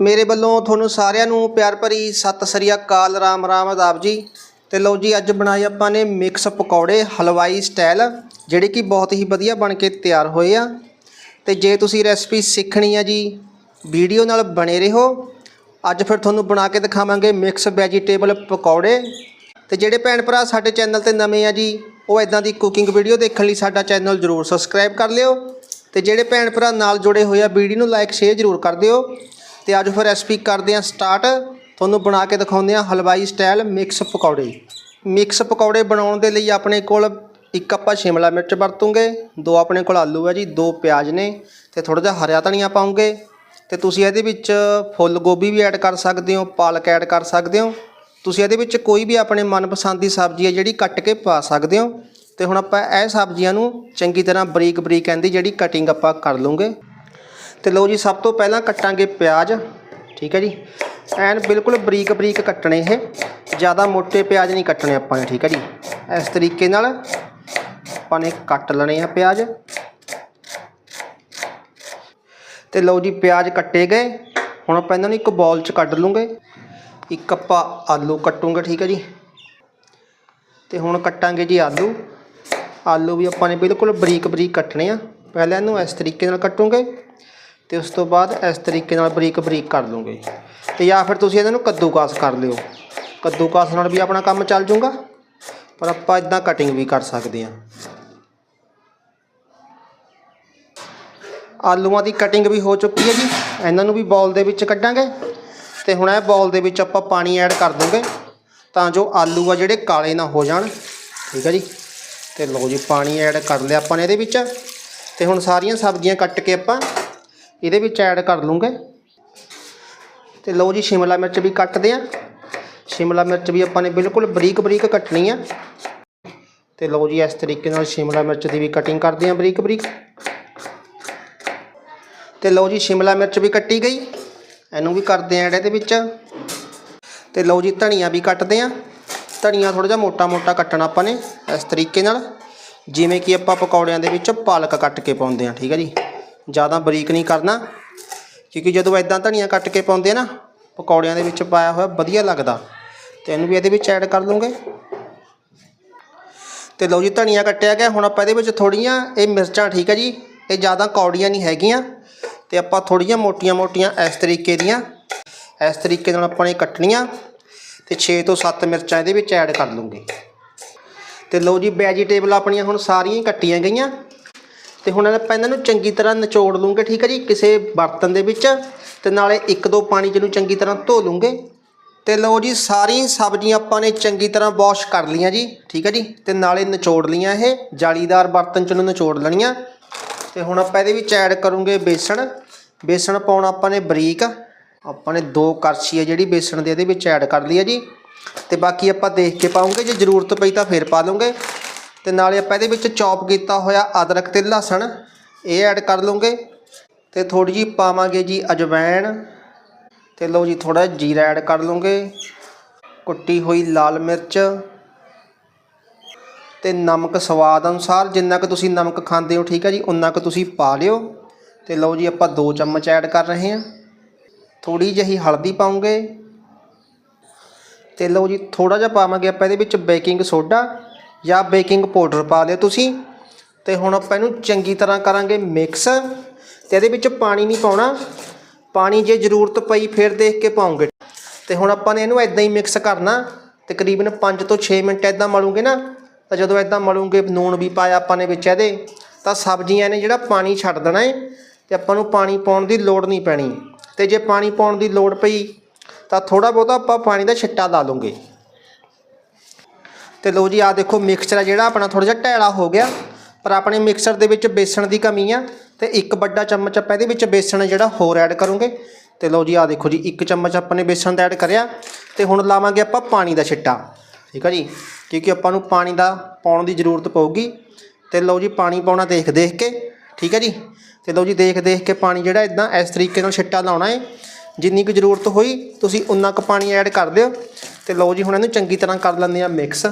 ਮੇਰੇ ਵੱਲੋਂ ਤੁਹਾਨੂੰ ਸਾਰਿਆਂ ਨੂੰ ਪਿਆਰ ਭਰੀ ਸਤਿ ਸ੍ਰੀ ਅਕਾਲ, ਰਾਮ ਰਾਮ ਆਦਾਬ ਜੀ। ਤੇ ਲਓ ਜੀ, ਅੱਜ ਬਣਾਏ ਆਪਾਂ ਨੇ ਮਿਕਸ ਪਕੌੜੇ ਹਲਵਾਈ ਸਟਾਈਲ ਜਿਹੜੇ ਕਿ ਬਹੁਤ ਹੀ ਵਧੀਆ ਬਣ ਕੇ ਤਿਆਰ ਹੋਏ ਆ। ਤੇ ਜੇ ਤੁਸੀਂ ਰੈਸਪੀ ਸਿੱਖਣੀ ਆ ਜੀ, ਵੀਡੀਓ ਨਾਲ ਬਣੇ ਰਹੋ। ਅੱਜ ਫਿਰ ਤੁਹਾਨੂੰ ਬਣਾ ਕੇ ਦਿਖਾਵਾਂਗੇ ਮਿਕਸ ਵੈਜੀਟੇਬਲ ਪਕੌੜੇ। ਤੇ ਜਿਹੜੇ ਭੈਣ ਭਰਾ ਸਾਡੇ ਚੈਨਲ ਤੇ ਨਵੇਂ ਆ ਜੀ, ਉਹ ਇਦਾਂ ਦੀ ਕੁਕਿੰਗ ਵੀਡੀਓ ਦੇਖਣ ਲਈ ਸਾਡਾ ਚੈਨਲ ਜਰੂਰ ਸਬਸਕ੍ਰਾਈਬ ਕਰ ਲਿਓ। ਤੇ ਜਿਹੜੇ ਭੈਣ ਭਰਾ ਨਾਲ ਜੁੜੇ ਹੋਏ ਆ, ਵੀਡੀਓ ਨੂੰ ਲਾਈਕ ਸ਼ੇਅਰ ਜਰੂਰ ਕਰ ਦਿਓ। ਤੇ ਅੱਜ ਫਿਰ ਰੈਸਪੀ ਕਰਦੇ ਹਾਂ ਸਟਾਰਟ ਤੁਹਾਨੂੰ ਬਣਾ ਕੇ ਦਿਖਾਉਂਦੇ ਹਾਂ ਹਲਵਾਈ ਸਟਾਈਲ ਮਿਕਸ ਪਕੌੜੇ। ਮਿਕਸ ਪਕੌੜੇ ਬਣਾਉਣ ਦੇ ਲਈ ਆਪਣੇ ਕੋਲ ਇੱਕ ਆਪਾਂ ਸ਼ਿਮਲਾ ਮਿਰਚ ਵਰਤੂਗੇ, ਦੋ ਆਪਣੇ ਕੋਲ ਆਲੂ ਹੈ ਜੀ, ਦੋ ਪਿਆਜ਼ ਨੇ ਤੇ ਥੋੜਾ ਜਿਹਾ ਹਰਿਆ ਧਨੀਆ ਪਾਉਂਗੇ। ਤੇ ਤੁਸੀਂ ਇਹਦੇ ਵਿੱਚ ਫੁੱਲ ਗੋਭੀ ਵੀ ਐਡ ਕਰ ਸਕਦੇ ਹੋ, ਪਾਲਕ ਐਡ ਕਰ ਸਕਦੇ ਹੋ। ਤੁਸੀਂ ਇਹਦੇ ਵਿੱਚ ਕੋਈ ਵੀ ਆਪਣੇ ਮਨਪਸੰਦ ਦੀ ਸਬਜ਼ੀ ਹੈ ਜਿਹੜੀ ਕੱਟ ਕੇ ਪਾ ਸਕਦੇ ਹੋ। ਤੇ ਹੁਣ ਆਪਾਂ ਇਹ ਸਬਜ਼ੀਆਂ ਨੂੰ ਚੰਗੀ ਤਰ੍ਹਾਂ ਬਰੀਕ ਬਰੀਕ ਕਹਿੰਦੀ ਜਿਹੜੀ ਕਟਿੰਗ ਆਪਾਂ ਕਰ ਲਵਾਂਗੇ। ਤੇ ਲਓ ਜੀ, ਸਭ ਤੋਂ ਪਹਿਲਾਂ ਕੱਟਾਂਗੇ ਪਿਆਜ਼, ਠੀਕ ਹੈ ਜੀ। ਐਨ ਬਿਲਕੁਲ ਬਰੀਕ ਬਰੀਕ ਕੱਟਣੇ ਇਹ, ਜ਼ਿਆਦਾ ਮੋٹے ਪਿਆਜ਼ ਨਹੀਂ ਕੱਟਣੇ ਆਪਾਂ ਨੇ, ਠੀਕ ਹੈ ਜੀ। ਇਸ ਤਰੀਕੇ ਨਾਲ ਆਪਾਂ ਨੇ ਕੱਟ ਲੈਣੇ ਆ ਪਿਆਜ਼। ਤੇ ਲਓ ਜੀ, ਪਿਆਜ਼ ਕੱਟੇ ਗਏ। ਹੁਣ ਆਪਾਂ ਇਹਨਾਂ ਨੂੰ ਇੱਕ ਬਾਉਲ 'ਚ ਕੱਢ ਲੂੰਗੇ। ਇੱਕ ਆਪਾਂ ਆਲੂ ਕੱਟੂਗੇ, ਠੀਕ ਹੈ ਜੀ। ਤੇ ਹੁਣ ਕੱਟਾਂਗੇ ਜੀ ਆਲੂ। ਆਲੂ ਵੀ ਆਪਾਂ ਨੇ ਬਿਲਕੁਲ ਬਰੀਕ ਬਰੀਕ ਕੱਟਣੇ ਆ। ਪਹਿਲਾਂ ਇਹਨੂੰ ਇਸ ਤਰੀਕੇ ਨਾਲ ਕੱਟੂਗੇ। ਤੇ ਉਸ ਤੋਂ ਬਾਅਦ ਇਸ ਤਰੀਕੇ ਨਾਲ ਬਰੀਕ ਬਰੀਕ ਕਰ ਲੂੰਗੇ ਤੇ ਜਾਂ ਫਿਰ ਤੁਸੀਂ ਇਹਨਾਂ ਨੂੰ ਕੱਦੂਕਾਸ ਕਰ ਲਿਓ। ਕੱਦੂਕਾਸ ਨਾਲ ਵੀ ਆਪਣਾ ਕੰਮ ਚੱਲ ਜਾਊਗਾ ਪਰ ਆਪਾਂ ਇਦਾਂ ਕਟਿੰਗ ਵੀ ਕਰ ਸਕਦੇ ਹਾਂ। ਆਲੂਆਂ ਦੀ ਕਟਿੰਗ ਵੀ ਹੋ ਚੁੱਕੀ ਹੈ ਜੀ। ਇਹਨਾਂ ਨੂੰ ਵੀ ਬਾਉਲ ਦੇ ਵਿੱਚ ਕੱਢਾਂਗੇ। ਤੇ ਹੁਣ ਇਹ ਬਾਉਲ ਦੇ ਵਿੱਚ ਆਪਾਂ ਪਾਣੀ ਐਡ ਕਰ ਦੋਗੇ, ਤਾਂ ਜੋ ਆਲੂ ਆ ਜਿਹੜੇ ਕਾਲੇ ਨਾ ਹੋ ਜਾਣ। ਠੀਕ ਹੈ ਜੀ। ਤੇ ਲਓ ਜੀ, ਪਾਣੀ ਐਡ ਕਰ ਲਿਆ ਆਪਾਂ ਨੇ ਇਹਦੇ ਵਿੱਚ। ਤੇ ਹੁਣ ਸਾਰੀਆਂ ਸਬਜ਼ੀਆਂ ਕੱਟ ਕੇ ਆਪਾਂ ਇਹਦੇ ਵਿੱਚ ਐਡ ਕਰ ਲੂੰਗੇ। ਤੇ ਲਓ ਜੀ, ਸ਼ਿਮਲਾ ਮਿਰਚ ਵੀ ਕੱਟਦੇ ਆ। ਸ਼ਿਮਲਾ ਮਿਰਚ ਵੀ ਆਪਾਂ ਨੇ ਬਿਲਕੁਲ ਬਰੀਕ ਬਰੀਕ ਕੱਟਣੀ ਆ। ਤੇ ਲਓ ਜੀ, ਇਸ ਤਰੀਕੇ ਨਾਲ ਸ਼ਿਮਲਾ ਮਿਰਚ ਦੀ ਵੀ ਕਟਿੰਗ ਕਰਦੇ ਆ ਬਰੀਕ ਬਰੀਕ। ਤੇ ਲਓ ਜੀ, ਸ਼ਿਮਲਾ ਮਿਰਚ ਵੀ ਕੱਟੀ ਗਈ। ਇਹਨੂੰ ਵੀ ਕਰਦੇ ਆ ਐਡ ਇਹਦੇ ਵਿੱਚ। ਤੇ ਲਓ ਜੀ, ਧਨੀਆ ਵੀ ਕੱਟਦੇ ਆ। ਧਨੀਆ ਥੋੜਾ ਜਿਹਾ ਮੋਟਾ ਮੋਟਾ ਕੱਟਣਾ ਆਪਾਂ ਨੇ ਇਸ ਤਰੀਕੇ ਨਾਲ। ਜਿਵੇਂ ਕਿ ਆਪਾਂ ਪਕੌੜਿਆਂ ਦੇ ਵਿੱਚ ਪਾਲਕ ਕੱਟ ਕੇ ਪਾਉਂਦੇ ਆ, ਠੀਕ ਹੈ ਜੀ। ਜ਼ਿਆਦਾ ਬਰੀਕ ਨਹੀਂ ਕਰਨਾ, ਕਿਉਂਕਿ ਜਦੋਂ ਇਦਾਂ ਧਨੀਆ ਕੱਟ ਕੇ ਪਾਉਂਦੇ ਨਾ, ਪਕੌੜਿਆਂ ਦੇ ਵਿੱਚ ਪਾਇਆ ਹੋਇਆ ਵਧੀਆ ਲੱਗਦਾ। ਤੇ ਇਹਨੂੰ ਵੀ ਇਹਦੇ ਵਿੱਚ ਐਡ ਕਰ ਲੂੰਗੇ। ਤੇ ਲਓ ਜੀ, ਧਨੀਆ ਕੱਟਿਆ ਗਿਆ, ਹੁਣ ਆਪਾਂ ਇਹਦੇ ਵਿੱਚ ਥੋੜੀਆਂ ਇਹ ਮਿਰਚਾਂ ਠੀਕ ਹੈ ਜੀ, ਇਹ ਜ਼ਿਆਦਾ ਕੌੜੀਆਂ ਨਹੀਂ ਹੈਗੀਆਂ। ਤੇ ਆਪਾਂ ਥੋੜੀਆਂ ਮੋਟੀਆਂ-ਮੋਟੀਆਂ ਇਸ ਤਰੀਕੇ ਦੀਆਂ, ਇਸ ਤਰੀਕੇ ਨਾਲ ਆਪਾਂ ਨੇ ਕੱਟਣੀਆਂ। ਤੇ 6 ਤੋਂ 7 ਮਿਰਚਾਂ ਇਹਦੇ ਵਿੱਚ ਐਡ ਕਰ ਲੂੰਗੇ। ਤੇ ਲਓ ਜੀ ਵੈਜੀਟੇਬਲ ਆਪਣੀਆਂ ਹੁਣ ਸਾਰੀਆਂ ਹੀ ਕੱਟੀਆਂ ਗਈਆਂ। ਤੇ ਹੁਣ ਆਪਾਂ ਇਹਨਾਂ ਨੂੰ ਚੰਗੀ ਤਰ੍ਹਾਂ ਨਿਚੋੜ ਲੂੰਗੇ, ਠੀਕ ਹੈ ਜੀ? ਕਿਸੇ ਬਰਤਨ ਦੇ ਵਿੱਚ ਤੇ ਨਾਲੇ ਇੱਕ ਦੋ ਪਾਣੀ ਜਿਹਨੂੰ ਚੰਗੀ ਤਰ੍ਹਾਂ ਧੋ ਲੂੰਗੇ। ਤੇ ਲਓ ਜੀ ਸਾਰੀ ਸਬਜ਼ੀਆਂ ਆਪਾਂ ਨੇ ਚੰਗੀ ਤਰ੍ਹਾਂ ਵਾਸ਼ ਕਰ ਲਈਆਂ ਜੀ, ਠੀਕ ਹੈ ਜੀ? ਤੇ ਨਾਲੇ ਨਿਚੋੜ ਲਈਆਂ ਇਹ, ਜਾਲੀਦਾਰ ਬਰਤਨ 'ਚ ਨੂੰ ਨਿਚੋੜ ਲੈਣੀਆਂ। ਤੇ ਹੁਣ ਆਪਾਂ ਇਹਦੇ ਵਿੱਚ ਐਡ ਕਰੂੰਗੇ ਬੇਸਣ। ਬੇਸਣ ਪਾਉਣਾ ਆਪਾਂ ਨੇ ਬਰੀਕ, ਆਪਾਂ ਨੇ ਦੋ ਕਰਛੀ ਹੈ ਜਿਹੜੀ ਬੇਸਣ ਦੇ ਇਹਦੇ ਵਿੱਚ ਐਡ ਕਰ ਲਈ ਹੈ ਜੀ। ਤੇ ਬਾਕੀ ਆਪਾਂ ਦੇਖ ਕੇ ਪਾਉਂਗੇ, ਜੇ ਜ਼ਰੂਰਤ ਪਈ ਤਾਂ ਫਿਰ ਪਾ ਲਵਾਂਗੇ ਤੇ ਨਾਲੇ ਆਪਾਂ ਇਹਦੇ ਵਿੱਚ ਚੌਪ ਕੀਤਾ ਹੋਇਆ ਅਦਰਕ ਤੇ ਲਸਣ, ਇਹ ਐਡ ਕਰ ਲਵਾਂਗੇ। ਤੇ ਥੋੜੀ ਜੀ ਪਾਵਾਂਗੇ ਜੀ ਅਜਵਾਇਣ ਤੇ ਲਓ ਜੀ ਥੋੜਾ ਜੀਰਾ ਐਡ ਕਰ ਲਵਾਂਗੇ। ਕੁੱਟੀ ਹੋਈ ਲਾਲ ਮਿਰਚ ਤੇ ਨਮਕ ਸਵਾਦ ਅਨੁਸਾਰ ਜਿੰਨਾ ਕੁ ਤੁਸੀਂ ਨਮਕ ਖਾਂਦੇ ਹੋ, ਠੀਕ ਹੈ ਜੀ ਉਨਾ ਕੁ ਤੁਸੀਂ ਪਾ ਲਿਓ। ਤੇ ਲਓ ਜੀ ਆਪਾਂ 2 ਚਮਚ ਐਡ ਕਰ ਰਹੇ ਹਾਂ। ਥੋੜੀ ਜਿਹੀ ਹਲਦੀ ਪਾਉਂਗੇ। ਤੇ ਲਓ ਜੀ ਥੋੜਾ ਜਿਹਾ ਪਾਵਾਂਗੇ ਆਪਾਂ ਇਹਦੇ ਵਿੱਚ ਬੇਕਿੰਗ ਸੋਡਾ ਜਾਂ ਬੇਕਿੰਗ ਪਾਊਡਰ ਪਾ ਲਿਓ ਤੁਸੀਂ। ਤੇ ਹੁਣ ਆਪਾਂ ਇਹਨੂੰ ਚੰਗੀ ਤਰ੍ਹਾਂ ਕਰਾਂਗੇ ਮਿਕਸ। ਤੇ ਇਹਦੇ ਵਿੱਚ ਪਾਣੀ ਨਹੀਂ ਪਾਉਣਾ। ਪਾਣੀ ਜੇ ਜ਼ਰੂਰਤ ਪਈ ਫਿਰ ਦੇਖ ਕੇ ਪਾਉਂਗੇ। ਤੇ ਹੁਣ ਆਪਾਂ ਨੇ ਇਹਨੂੰ ਇਦਾਂ ਹੀ ਮਿਕਸ ਕਰਨਾ। ਤਕਰੀਬਨ 5 ਤੋਂ 6 ਮਿੰਟ ਇਦਾਂ ਮਲੂਗੇ ਨਾ। ਤਾਂ ਜਦੋਂ ਇਦਾਂ ਮਲੂਗੇ, ਨੂਣ ਵੀ ਪਾਇਆ ਆਪਾਂ ਨੇ ਵਿੱਚ ਇਹਦੇ। ਤਾਂ ਸਬਜ਼ੀਆਂ ਨੇ ਜਿਹੜਾ ਪਾਣੀ ਛੱਡ ਦੇਣਾ ਹੈ ਤੇ ਆਪਾਂ ਨੂੰ ਪਾਣੀ ਪਾਉਣ ਦੀ ਲੋੜ ਨਹੀਂ ਪੈਣੀ। ਤੇ ਜੇ ਪਾਣੀ ਪਾਉਣ ਦੀ ਲੋੜ ਪਈ, ਤਾਂ ਥੋੜਾ ਬਹੁਤਾ ਆਪਾਂ ਪਾਣੀ ਦਾ ਛਿੱਟਾ ਲਾ ਲਵਾਂਗੇ ਤੇ ਲਓ ਜੀ ਆ ਦੇਖੋ ਮਿਕਸਚਰ ਆ ਜਿਹੜਾ ਆਪਣਾ ਥੋੜਾ ਜਿਹਾ ਢੈਲਾ ਹੋ ਗਿਆ, ਪਰ ਆਪਣੇ ਮਿਕਸਰ ਦੇ ਵਿੱਚ ਬੇਸਣ ਦੀ ਕਮੀ ਆ, ਤੇ ਇੱਕ ਵੱਡਾ ਚਮਚ ਆਪਾਂ ਇਹਦੇ ਵਿੱਚ ਬੇਸਣ ਜਿਹੜਾ ਹੋਰ ਐਡ ਕਰੋਗੇ। ਤੇ ਲਓ ਜੀ ਆ ਦੇਖੋ ਜੀ, ਇੱਕ ਚਮਚ ਆਪਾਂ ਨੇ ਬੇਸਣ ਦਾ ਐਡ ਕਰਿਆ, ਤੇ ਹੁਣ ਲਾਵਾਂਗੇ ਆਪਾਂ ਪਾਣੀ ਦਾ ਛਿੱਟਾ। ਠੀਕ ਆ ਜੀ? ਕਿਉਂਕਿ ਆਪਾਂ ਨੂੰ ਪਾਣੀ ਦਾ ਪਾਉਣ ਦੀ ਜ਼ਰੂਰਤ ਪਊਗੀ। ਤੇ ਲਓ ਜੀ, ਪਾਣੀ ਪਾਉਣਾ ਦੇਖ ਦੇਖ ਕੇ, ਠੀਕ ਹੈ ਜੀ? ਤੇ ਲਓ ਜੀ, ਦੇਖ ਦੇਖ ਕੇ ਪਾਣੀ ਜਿਹੜਾ ਇਦਾਂ ਇਸ ਤਰੀਕੇ ਨਾਲ ਛਿੱਟਾ ਲਾਉਣਾ ਹੈ ਜਿੰਨੀ ਕੁ ਜ਼ਰੂਰਤ ਹੋਈ, ਤੁਸੀਂ ਉਨਾ ਕੁ ਪਾਣੀ ਐਡ ਕਰ ਦਿਓ। ਤੇ ਲਓ ਜੀ ਹੁਣ ਇਹਨੂੰ ਚੰਗੀ ਤਰ੍ਹਾਂ ਕਰ ਲੈਂਦੇ ਆ ਮਿਕਸ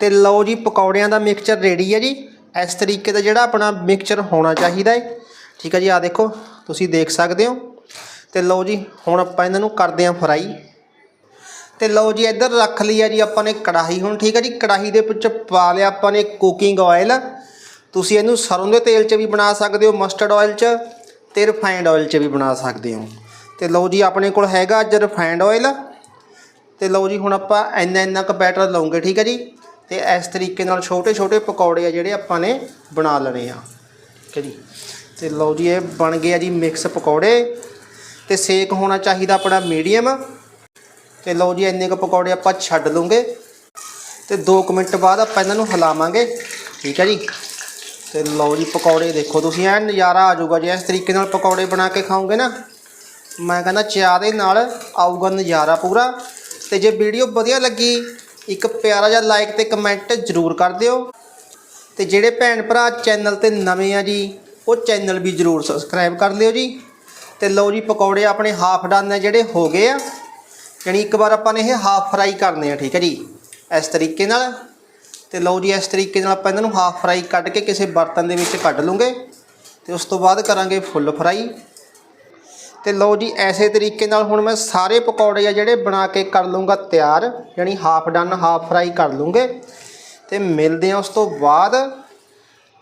ਤੇ ਲਓ ਜੀ ਪਕੌੜਿਆਂ ਦਾ ਮਿਕਸਚਰ ਰੈਡੀ ਹੈ ਜੀ। ਇਸ ਤਰੀਕੇ ਦਾ ਜਿਹੜਾ ਆਪਣਾ ਮਿਕਸਚਰ ਹੋਣਾ ਚਾਹੀਦਾ ਹੈ। ਠੀਕ ਹੈ ਜੀ ਆ ਦੇਖੋ, ਤੁਸੀਂ ਦੇਖ ਸਕਦੇ ਹੋ। ਤੇ ਲਓ ਜੀ, ਹੁਣ ਆਪਾਂ ਇਹਨਾਂ ਨੂੰ ਕਰਦੇ ਆਂ ਫਰਾਈ ਤੇ ਲਓ ਜੀ, ਇੱਧਰ ਰੱਖ ਲਈ ਆ ਜੀ ਆਪਾਂ ਨੇ ਕੜਾਹੀ ਹੁਣ, ਠੀਕ ਹੈ ਜੀ। ਕੜਾਹੀ ਦੇ ਵਿੱਚ ਪਾ ਲਿਆ ਆਪਾਂ ਨੇ ਕੁਕਿੰਗ ਆਇਲ ਤੁਸੀਂ ਇਹਨੂੰ ਸਰੋਂ ਦੇ ਤੇਲ 'ਚ ਵੀ ਬਣਾ ਸਕਦੇ ਹੋ ਮਸਟਰਡ ਆਇਲ 'ਚ ਤੇ ਰਿਫਾਈਨਡ ਆਇਲ 'ਚ ਵੀ ਬਣਾ ਸਕਦੇ ਹੋ। ਤੇ ਲਓ ਜੀ, ਆਪਣੇ ਕੋਲ ਹੈਗਾ ਅੱਜ ਰਿਫਾਈਨਡ ਆਇਲ ਤੇ ਲਓ ਜੀ ਹੁਣ ਆਪਾਂ ਇੰਨਾ ਇੰਨਾ ਕੁ ਬੈਟਰ ਲਵਾਂਗੇ, ਠੀਕ ਹੈ ਜੀ? ਤੇ ਇਸ ਤਰੀਕੇ ਨਾਲ ਛੋਟੇ ਛੋਟੇ ਪਕੌੜੇ ਆ ਜਿਹੜੇ ਆਪਾਂ ਨੇ ਬਣਾ ਲੈਣੇ ਆ, ਠੀਕ ਹੈ ਜੀ? ਤੇ ਲਓ ਜੀ, ਇਹ ਬਣ ਗਏ ਆ ਜੀ ਮਿਕਸ ਪਕੌੜੇ। ਤੇ ਸੇਕ ਹੋਣਾ ਚਾਹੀਦਾ ਆਪਣਾ ਮੀਡੀਅਮ। ਤੇ ਲਓ ਜੀ, ਇੰਨੇ ਕੁ ਪਕੌੜੇ ਆਪਾਂ ਛੱਡ ਲੂੰਗੇ ਤੇ 2 ਮਿੰਟ ਬਾਅਦ ਆਪਾਂ ਇਹਨਾਂ ਨੂੰ ਹਿਲਾਵਾਂਗੇ, ਠੀਕ ਹੈ ਜੀ? ਤੇ ਲਓ ਜੀ, ਪਕੌੜੇ ਦੇਖੋ ਤੁਸੀਂ, ਐਨ ਨਜ਼ਾਰਾ ਆ ਜਾਊਗਾ ਜੇ ਇਸ ਤਰੀਕੇ ਨਾਲ ਪਕੌੜੇ ਬਣਾ ਕੇ ਖਾਓਗੇ ਨਾ। ਮੈਂ ਕਹਿੰਦਾ ਚਾਹ ਦੇ ਨਾਲ ਆਊਗਾ ਨਜ਼ਾਰਾ ਪੂਰਾ। ਤੇ ਜੇ ਵੀਡੀਓ ਵਧੀਆ ਲੱਗੀ, ਇੱਕ ਪਿਆਰਾ ਜਿਹਾ ਲਾਈਕ ਤੇ ਕਮੈਂਟ ਜ਼ਰੂਰ ਕਰ ਦਿਓ। ਤੇ ਜਿਹੜੇ ਭੈਣ ਭਰਾ ਚੈਨਲ ਤੇ ਨਵੇਂ ਆ ਜੀ, ਉਹ ਚੈਨਲ ਵੀ ਜ਼ਰੂਰ ਸਬਸਕ੍ਰਾਈਬ ਕਰ ਲਿਓ ਜੀ। ਤੇ ਲਓ ਜੀ, ਪਕੌੜੇ ਆਪਣੇ ਹਾਫ ਡਨ ਨੇ ਜਿਹੜੇ ਹੋ ਗਏ ਆ। ਯਾਨੀ ਇੱਕ ਵਾਰ ਆਪਾਂ ਨੇ ਇਹ ਹਾਫ ਫਰਾਈ ਕਰਨੇ ਆ, ਠੀਕ ਹੈ ਜੀ, ਇਸ ਤਰੀਕੇ ਨਾਲ। ਤੇ ਲਓ ਜੀ, ਇਸ ਤਰੀਕੇ ਨਾਲ ਆਪਾਂ ਇਹਨਾਂ ਨੂੰ ਹਾਫ ਫਰਾਈ ਕੱਢ ਕੇ ਕਿਸੇ ਬਰਤਨ ਦੇ ਵਿੱਚ ਕੱਢ ਲੂੰਗੇ। ਤੇ ਉਸ ਤੋਂ ਬਾਅਦ ਕਰਾਂਗੇ ਫੁੱਲ ਫਰਾਈ ਤੇ ਲਓ ਜੀ, ਐਸੇ ਤਰੀਕੇ ਨਾਲ ਹੁਣ ਮੈਂ ਸਾਰੇ ਪਕੌੜੇ ਆ ਜਿਹੜੇ ਬਣਾ ਕੇ ਕਰ ਲੂੰਗਾ ਤਿਆਰ, ਯਾਨੀ ਹਾਫ ਡਨ ਹਾਫ ਫਰਾਈ ਕਰ ਲੂੰਗੇ ਤੇ ਮਿਲਦੇ ਆ ਉਸ ਤੋਂ ਬਾਅਦ।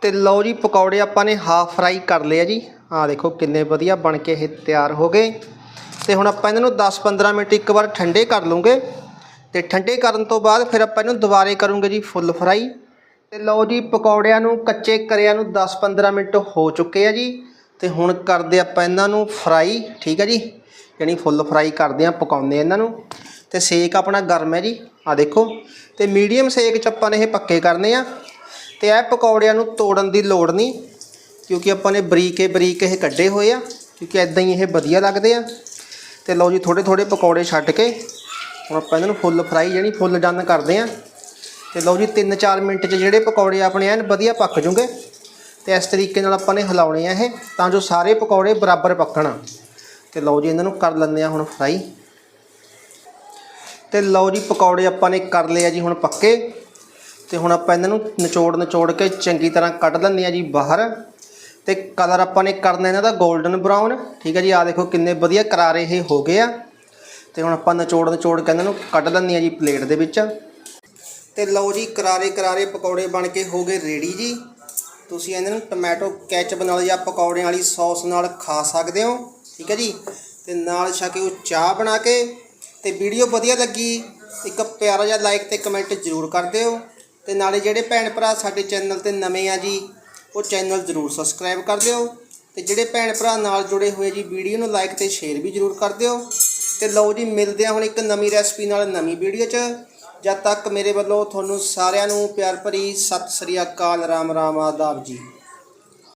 ਤੇ ਲਓ ਜੀ, ਪਕੌੜੇ ਆਪਾਂ ਨੇ ਹਾਫ ਫਰਾਈ ਕਰ ਲਏ ਆ ਜੀ। ਆਹ ਦੇਖੋ ਕਿੰਨੇ ਵਧੀਆ ਬਣ ਕੇ ਇਹ ਤਿਆਰ ਹੋ ਗਏ। ਤੇ ਹੁਣ ਆਪਾਂ ਇਹਨਾਂ ਨੂੰ 10-15 ਮਿੰਟ ਇੱਕ ਵਾਰ ਠੰਡੇ ਕਰ ਲੂੰਗੇ ਤੇ ਠੰਡੇ ਕਰਨ ਤੋਂ ਬਾਅਦ ਫਿਰ ਆਪਾਂ ਇਹਨੂੰ ਦੁਬਾਰੇ ਕਰੂੰਗੇ ਜੀ ਫੁੱਲ ਫਰਾਈ ਤੇ ਲਓ ਜੀ, ਪਕੌੜਿਆਂ ਨੂੰ, ਕੱਚੇ ਕਰਿਆਂ ਨੂੰ 10-15 ਮਿੰਟ ਹੋ ਚੁੱਕੇ ਆ ਜੀ। ਤੇ ਹੁਣ ਕਰਦੇ ਆਪਾਂ ਇਹਨਾਂ ਨੂੰ ਫਰਾਈ ਠੀਕ ਹੈ ਜੀ? ਯਾਨੀ ਫੁੱਲ ਫਰਾਈ ਕਰਦੇ ਆ ਪਕਾਉਂਦੇ ਆ ਇਹਨਾਂ ਨੂੰ। ਤੇ ਸੇਕ ਆਪਣਾ ਗਰਮ ਹੈ ਜੀ ਆ ਦੇਖੋ। ਤੇ ਮੀਡੀਅਮ ਸੇਕ 'ਚ ਆਪਾਂ ਨੇ ਇਹ ਪੱਕੇ ਕਰਨੇ ਆ। ਤੇ ਇਹ ਪਕੌੜਿਆਂ ਨੂੰ ਤੋੜਨ ਦੀ ਲੋੜ ਨਹੀਂ, ਕਿਉਂਕਿ ਆਪਾਂ ਨੇ ਬਰੀਕੇ ਬਰੀਕ ਇਹ ਕੱਢੇ ਹੋਏ ਆ, ਕਿਉਂਕਿ ਐਦਾਂ ਹੀ ਇਹ ਵਧੀਆ ਲੱਗਦੇ ਆ। ਤੇ ਲਓ ਜੀ ਥੋੜੇ ਥੋੜੇ ਪਕੌੜੇ ਛੱਡ ਕੇ ਹੁਣ ਆਪਾਂ ਇਹਨਾਂ ਨੂੰ ਫੁੱਲ ਫਰਾਈ ਜਿਹੜੀ ਫੁੱਲ ਡਨ ਕਰਦੇ ਆ। ਤੇ ਲਓ ਜੀ 3-4 ਮਿੰਟ 'ਚ ਜਿਹੜੇ ਪਕੌੜੇ ਆਪਣੇ ਐਨ ਵਧੀਆ ਪੱਕ ਜੂਗੇ। ਤੇ ਇਸ ਤਰੀਕੇ ਨਾਲ ਆਪਾਂ ਨੇ ਹਿਲਾਉਣੇ ਆ ਇਹ, ਤਾਂ ਜੋ ਸਾਰੇ ਪਕੌੜੇ ਬਰਾਬਰ ਪੱਕਣ। ਤੇ ਲਓ ਜੀ, ਇਹਨਾਂ ਨੂੰ ਕਰ ਲੈਂਦੇ ਆ ਹੁਣ ਫਰਾਈ ਤੇ ਲਓ ਜੀ, ਪਕੌੜੇ ਆਪਾਂ ਨੇ ਕਰ ਲਏ ਆ ਜੀ ਹੁਣ ਪੱਕੇ। ਤੇ ਹੁਣ ਆਪਾਂ ਇਹਨਾਂ ਨੂੰ ਨਿਚੋੜ ਨਿਚੋੜ ਕੇ ਚੰਗੀ ਤਰ੍ਹਾਂ ਕੱਢ ਲੈਂਦੇ ਆ ਜੀ ਬਾਹਰ। ਤੇ ਕਲਰ ਆਪਾਂ ਨੇ ਕਰਨਾ ਇਹਨਾਂ ਦਾ 골ਡਨ ਬਰਾਊਨ ਠੀਕ ਹੈ ਜੀ ਆ ਦੇਖੋ ਕਿੰਨੇ ਵਧੀਆ ਕਰਾਰੇ ਇਹ ਹੋ ਗਏ ਆ। ਤੇ ਹੁਣ ਆਪਾਂ ਨਿਚੋੜ ਨਿਚੋੜ ਕੇ ਇਹਨਾਂ ਨੂੰ ਕੱਢ ਲੈਂਦੇ ਆ ਜੀ ਪਲੇਟ ਦੇ ਵਿੱਚ। ਤੇ ਲਓ ਜੀ, ਕਰਾਰੇ ਕਰਾਰੇ ਪਕੌੜੇ ਬਣ ਕੇ ਹੋ ਗਏ ਰੈਡੀ ਜੀ। ਤੁਸੀਂ ਇਹਨਾਂ ਨੂੰ ਟੋਮੈਟੋ ਕੈਚਅਪ ਨਾਲ ਜਾਂ ਪਕੌੜਿਆਂ ਵਾਲੀ ਸੌਸ ਨਾਲ ਖਾ ਸਕਦੇ ਹੋ, ਠੀਕ ਹੈ ਜੀ? ਤੇ ਨਾਲ ਛਕੇ ਉਹ ਚਾਹ ਬਣਾ ਕੇ ਤੇ ਵੀਡੀਓ ਵਧੀਆ ਲੱਗੀ, ਇੱਕ ਪਿਆਰਾ ਜਿਹਾ ਲਾਈਕ ਤੇ ਕਮੈਂਟ ਜ਼ਰੂਰ ਕਰ ਦਿਓ। ਤੇ ਨਾਲੇ ਜਿਹੜੇ ਭੈਣ ਭਰਾ ਸਾਡੇ ਚੈਨਲ ਤੇ ਨਵੇਂ ਆ ਜੀ, ਉਹ ਚੈਨਲ ਜ਼ਰੂਰ ਸਬਸਕ੍ਰਾਈਬ ਕਰ ਦਿਓ। ਤੇ ਜਿਹੜੇ ਭੈਣ ਭਰਾ ਨਾਲ ਜੁੜੇ ਹੋਏ ਜੀ, ਵੀਡੀਓ ਨੂੰ ਲਾਈਕ ਤੇ ਸ਼ੇਅਰ ਵੀ ਜ਼ਰੂਰ ਕਰ ਦਿਓ। ਤੇ ਲਓ ਜੀ, ਮਿਲਦੇ ਆ ਹੁਣ ਇੱਕ ਨਵੀਂ ਰੈਸਪੀ ਨਾਲ ਨਵੀਂ ਵੀਡੀਓ 'ਚ। ਜਦ ਤੱਕ ਮੇਰੇ ਵੱਲੋਂ ਤੁਹਾਨੂੰ ਸਾਰਿਆਂ ਨੂੰ ਪਿਆਰ ਭਰੀ ਸਤਿ ਸ੍ਰੀ ਅਕਾਲ, ਰਾਮ ਰਾਮ ਆਦਾਬ ਜੀ।